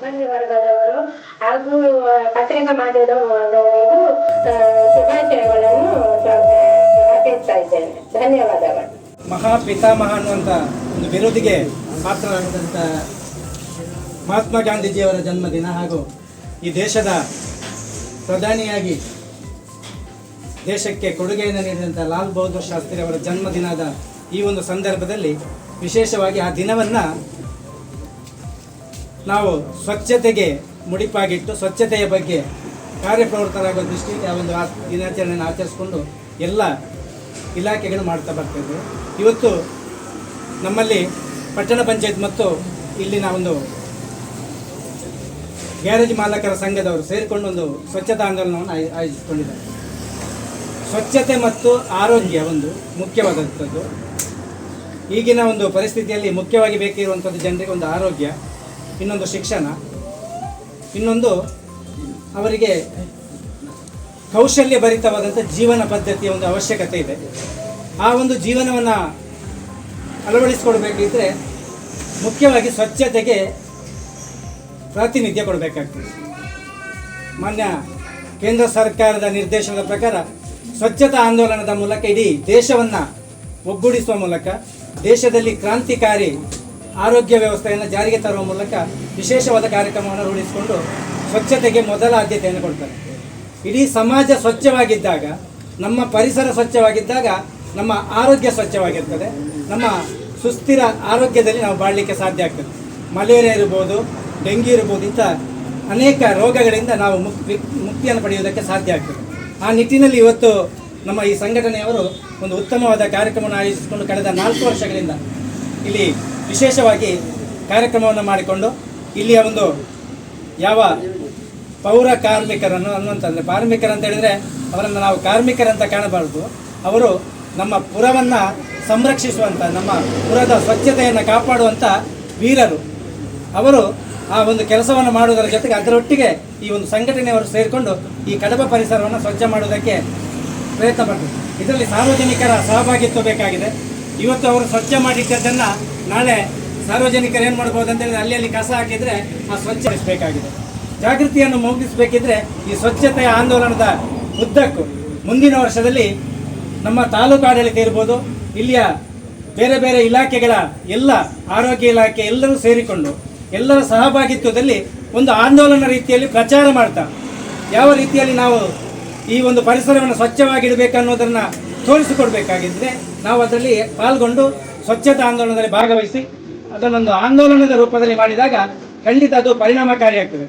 ಸಿಬ್ಬಂದಿ ವರ್ಗದವರು ಹಾಗೂ ಪತ್ರಿಕಾ ಮಾಧ್ಯಮದವರಿಗೂ ಶುಭಾಶಯಗಳನ್ನು ಅರ್ಪಿಸ್ತಾ ಇದ್ದೇನೆ. ಧನ್ಯವಾದಗಳು. ಮಹಾ ಪಿತಾಮಹ ಅನ್ನುವಂಥ ಒಂದು ಬಿರುದಿಗೆ ಪಾತ್ರರಾಗಿದ್ದಂಥ ಮಹಾತ್ಮ ಗಾಂಧೀಜಿಯವರ ಜನ್ಮದಿನ ಹಾಗೂ ಈ ದೇಶದ ಪ್ರಧಾನಿಯಾಗಿ ದೇಶಕ್ಕೆ ಕೊಡುಗೆಯನ್ನು ನೀಡಿದಂಥ ಲಾಲ್ ಬಹದ್ದೂರ್ ಶಾಸ್ತ್ರಿ ಅವರ ಜನ್ಮದಿನದ ಈ ಒಂದು ಸಂದರ್ಭದಲ್ಲಿ ವಿಶೇಷವಾಗಿ ಆ ದಿನವನ್ನು ನಾವು ಸ್ವಚ್ಛತೆಗೆ ಮುಡಿಪಾಗಿಟ್ಟು ಸ್ವಚ್ಛತೆಯ ಬಗ್ಗೆ ಕಾರ್ಯಪ್ರವೃತ್ತರಾಗುವ ದೃಷ್ಟಿಯಿಂದ ಆ ಒಂದು ದಿನಾಚರಣೆಯನ್ನು ಆಚರಿಸಿಕೊಂಡು ಎಲ್ಲ ಇಲಾಖೆಗಳು ಮಾಡ್ತಾ ಬರ್ತಿದ್ವು. ಇವತ್ತು ನಮ್ಮಲ್ಲಿ ಪಟ್ಟಣ ಪಂಚಾಯತ್ ಮತ್ತು ಇಲ್ಲಿನ ಒಂದು ಗ್ಯಾರೇಜ್ ಮಾಲಕರ ಸಂಘದವರು ಸೇರಿಕೊಂಡು ಒಂದು ಸ್ವಚ್ಛತಾ ಆಂದೋಲನವನ್ನು ಆಯ್- ಆಯೋಜಿಸಿಕೊಂಡಿದ್ದಾರೆ. ಸ್ವಚ್ಛತೆ ಮತ್ತು ಆರೋಗ್ಯ ಒಂದು ಮುಖ್ಯವಾದಂಥದ್ದು. ಈಗಿನ ಒಂದು ಪರಿಸ್ಥಿತಿಯಲ್ಲಿ ಮುಖ್ಯವಾಗಿ ಬೇಕಿರುವಂಥದ್ದು ಜನರಿಗೆ ಒಂದು ಆರೋಗ್ಯ. ಇನ್ನೊಂದು ಶಿಕ್ಷಣ, ಇನ್ನೊಂದು ಅವರಿಗೆ ಕೌಶಲ್ಯ ಭರಿತವಾದಂಥ ಜೀವನ ಪದ್ಧತಿಯ ಒಂದು ಅವಶ್ಯಕತೆ ಇದೆ. ಆ ಒಂದು ಜೀವನವನ್ನು ಅಳವಡಿಸಿಕೊಡ್ಬೇಕಿದ್ರೆ ಮುಖ್ಯವಾಗಿ ಸ್ವಚ್ಛತೆಗೆ ಪ್ರಾತಿನಿಧ್ಯ ಕೊಡಬೇಕಾಗ್ತದೆ. ಮಾನ್ಯ ಕೇಂದ್ರ ಸರ್ಕಾರದ ನಿರ್ದೇಶನದ ಪ್ರಕಾರ ಸ್ವಚ್ಛತಾ ಆಂದೋಲನದ ಮೂಲಕ ಇಡೀ ದೇಶವನ್ನು ಒಗ್ಗೂಡಿಸುವ ಮೂಲಕ ದೇಶದಲ್ಲಿ ಕ್ರಾಂತಿಕಾರಿ ಆರೋಗ್ಯ ವ್ಯವಸ್ಥೆಯನ್ನು ಜಾರಿಗೆ ತರುವ ಮೂಲಕ ವಿಶೇಷವಾದ ಕಾರ್ಯಕ್ರಮವನ್ನು ರೂಢಿಸಿಕೊಂಡು ಸ್ವಚ್ಛತೆಗೆ ಮೊದಲ ಆದ್ಯತೆಯನ್ನು ಕೊಡ್ತಾರೆ. ಇಡೀ ಸಮಾಜ ಸ್ವಚ್ಛವಾಗಿದ್ದಾಗ, ನಮ್ಮ ಪರಿಸರ ಸ್ವಚ್ಛವಾಗಿದ್ದಾಗ ನಮ್ಮ ಆರೋಗ್ಯ ಸ್ವಚ್ಛವಾಗಿರ್ತದೆ. ನಮ್ಮ ಸುಸ್ಥಿರ ಆರೋಗ್ಯದಲ್ಲಿ ನಾವು ಬಾಳಲಿಕ್ಕೆ ಸಾಧ್ಯ ಆಗ್ತದೆ. ಮಲೇರಿಯಾ ಇರ್ಬೋದು, ಡೆಂಗ್ಯೂ ಇರ್ಬೋದು, ಇಂಥ ಅನೇಕ ರೋಗಗಳಿಂದ ನಾವು ಮುಕ್ತಿ, ಮುಕ್ತಿಯನ್ನು ಪಡೆಯುವುದಕ್ಕೆ ಸಾಧ್ಯ ಆಗ್ತದೆ. ಆ ನಿಟ್ಟಿನಲ್ಲಿ ಇವತ್ತು ನಮ್ಮ ಈ ಸಂಘಟನೆಯವರು ಒಂದು ಉತ್ತಮವಾದ ಕಾರ್ಯಕ್ರಮವನ್ನು ಆಯೋಜಿಸಿಕೊಂಡು ಕಳೆದ ನಾಲ್ಕು ವರ್ಷಗಳಿಂದ ಇಲ್ಲಿ ವಿಶೇಷವಾಗಿ ಕಾರ್ಯಕ್ರಮವನ್ನು ಮಾಡಿಕೊಂಡು ಇಲ್ಲಿಯ ಒಂದು ಯಾವ ಪೌರ ಕಾರ್ಮಿಕರನ್ನು ಅನ್ನುವಂಥದ್ದು ಕಾರ್ಮಿಕರು ಅಂತ ಹೇಳಿದರೆ ಅವರನ್ನು ನಾವು ಕಾರ್ಮಿಕರಂತ ಕಾಣಬಾರ್ದು. ಅವರು ನಮ್ಮ ಪುರವನ್ನು ಸಂರಕ್ಷಿಸುವಂಥ ನಮ್ಮ ಪುರದ ಸ್ವಚ್ಛತೆಯನ್ನು ಕಾಪಾಡುವಂಥ ವೀರರು. ಅವರು ಆ ಒಂದು ಕೆಲಸವನ್ನು ಮಾಡುವುದರ ಜೊತೆಗೆ ಅದರೊಟ್ಟಿಗೆ ಈ ಒಂದು ಸಂಘಟನೆಯವರು ಸೇರಿಕೊಂಡು ಈ ಕಡಬ ಪರಿಸರವನ್ನು ಸ್ವಚ್ಛ ಮಾಡುವುದಕ್ಕೆ ಪ್ರಯತ್ನ ಪಡ್ತೀವಿ ಇದರಲ್ಲಿ ಸಾರ್ವಜನಿಕರ ಸಹಭಾಗಿತ್ವ ಬೇಕಾಗಿದೆ. ಇವತ್ತು ಅವರು ಸ್ವಚ್ಛ ಮಾಡಿಟ್ಟದ್ದನ್ನು ನಾಳೆ ಸಾರ್ವಜನಿಕರು ಏನು ಮಾಡ್ಬೋದು ಅಂತ ಹೇಳಿದ್ರೆ ಅಲ್ಲಿ ಅಲ್ಲಿ ಕಸ ಹಾಕಿದರೆ ಆ ಸ್ವಚ್ಛಗೊಳಿಸಬೇಕಾಗಿದೆ ಜಾಗೃತಿಯನ್ನು ಮೂಡಿಸಬೇಕಿದ್ರೆ ಈ ಸ್ವಚ್ಛತೆಯ ಆಂದೋಲನದ ಉದ್ದಕ್ಕೂ ಮುಂದಿನ ವರ್ಷದಲ್ಲಿ ನಮ್ಮ ತಾಲೂಕು ಆಡಳಿತ ಇರ್ಬೋದು, ಇಲ್ಲಿಯ ಬೇರೆ ಬೇರೆ ಇಲಾಖೆಗಳ ಎಲ್ಲ ಆರೋಗ್ಯ ಇಲಾಖೆ ಎಲ್ಲರೂ ಸೇರಿಕೊಂಡು ಎಲ್ಲರ ಸಹಭಾಗಿತ್ವದಲ್ಲಿ ಒಂದು ಆಂದೋಲನ ರೀತಿಯಲ್ಲಿ ಪ್ರಚಾರ ಮಾಡ್ತಾ, ಯಾವ ರೀತಿಯಲ್ಲಿ ನಾವು ಈ ಒಂದು ಪರಿಸರವನ್ನು ಸ್ವಚ್ಛವಾಗಿಡಬೇಕು ಅನ್ನೋದನ್ನು ತೋರಿಸಿಕೊಡ್ಬೇಕಾಗಿದ್ರೆ ನಾವು ಅದರಲ್ಲಿ ಪಾಲ್ಗೊಂಡು ಸ್ವಚ್ಛತಾ ಆಂದೋಲನದಲ್ಲಿ ಭಾಗವಹಿಸಿ ಅದನ್ನೊಂದು ಆಂದೋಲನದ ರೂಪದಲ್ಲಿ ಮಾಡಿದಾಗ ಖಂಡಿತ ಅದು ಪರಿಣಾಮಕಾರಿಯಾಗ್ತದೆ.